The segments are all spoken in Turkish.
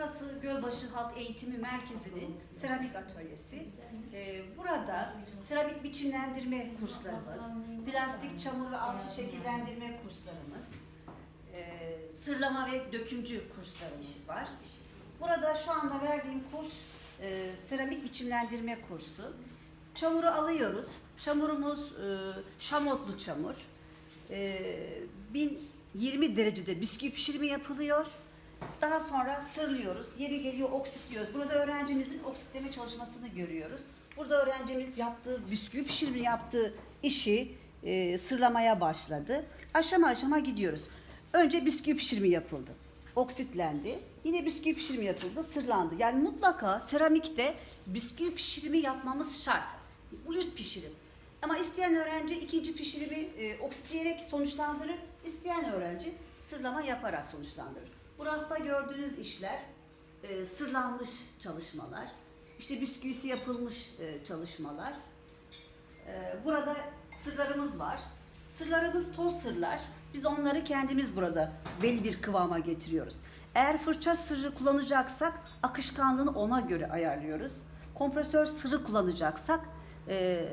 Burası Gölbaşı Halk Eğitimi Merkezi'nin seramik atölyesi. Ee, burada seramik biçimlendirme kurslarımız, plastik çamur ve alçı şekillendirme kurslarımız, e, sırlama ve dökümcü kurslarımız var. Burada şu anda verdiğim kurs e, seramik biçimlendirme kursu. Çamuru alıyoruz. Çamurumuz e, şamotlu çamur. E, 1020 derecede bisküvi pişirimi yapılıyor. Daha sonra sırlıyoruz. Yeri geliyor oksitliyoruz. Burada öğrencimizin oksitleme çalışmasını görüyoruz. Burada öğrencimiz yaptığı, bisküvi pişirimi yaptığı işi e, sırlamaya başladı. Aşama aşama gidiyoruz. Önce bisküvi pişirimi yapıldı. Oksitlendi. Yine bisküvi pişirimi yapıldı, sırlandı. Yani mutlaka seramikte bisküvi pişirimi yapmamız şart. Bu ilk pişirim. Ama isteyen öğrenci ikinci pişirimi e, oksitleyerek sonuçlandırır. İsteyen öğrenci sırlama yaparak sonuçlandırır. Bu rafta gördüğünüz işler e, sırlanmış çalışmalar. İşte bisküvisi yapılmış e, çalışmalar. E, burada sırlarımız var. Sırlarımız toz sırlar. Biz onları kendimiz burada belli bir kıvama getiriyoruz. Eğer fırça sırrı kullanacaksak akışkanlığını ona göre ayarlıyoruz. Kompresör sırrı kullanacaksak e,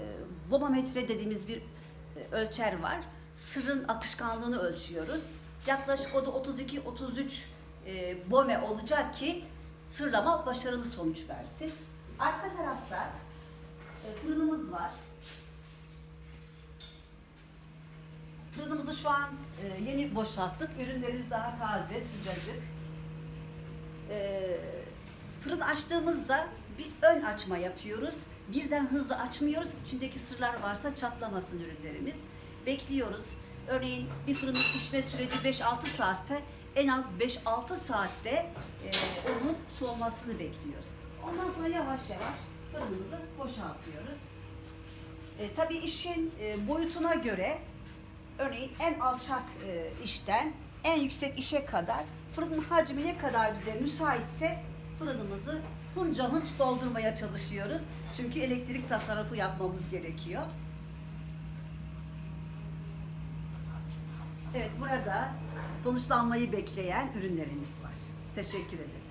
bomometre dediğimiz bir e, ölçer var. Sırın akışkanlığını ölçüyoruz. Yaklaşık o da 32-33 e, bome olacak ki sırlama başarılı sonuç versin. Arka tarafta e, fırınımız var. Fırınımızı şu an e, yeni boşalttık. Ürünlerimiz daha taze, sıcacık. E, fırın açtığımızda bir ön açma yapıyoruz. Birden hızlı açmıyoruz. İçindeki sırlar varsa çatlamasın ürünlerimiz. Bekliyoruz. Örneğin bir fırının pişme süreci 5-6 saatse en az 5-6 saatte e, onun soğumasını bekliyoruz. Ondan sonra yavaş yavaş fırınımızı boşaltıyoruz. E, tabii işin e, boyutuna göre örneğin en alçak e, işten en yüksek işe kadar fırının hacmi ne kadar bize müsaitse fırınımızı hınca hınç doldurmaya çalışıyoruz. Çünkü elektrik tasarrufu yapmamız gerekiyor. Evet burada sonuçlanmayı bekleyen ürünlerimiz var. Teşekkür ederiz.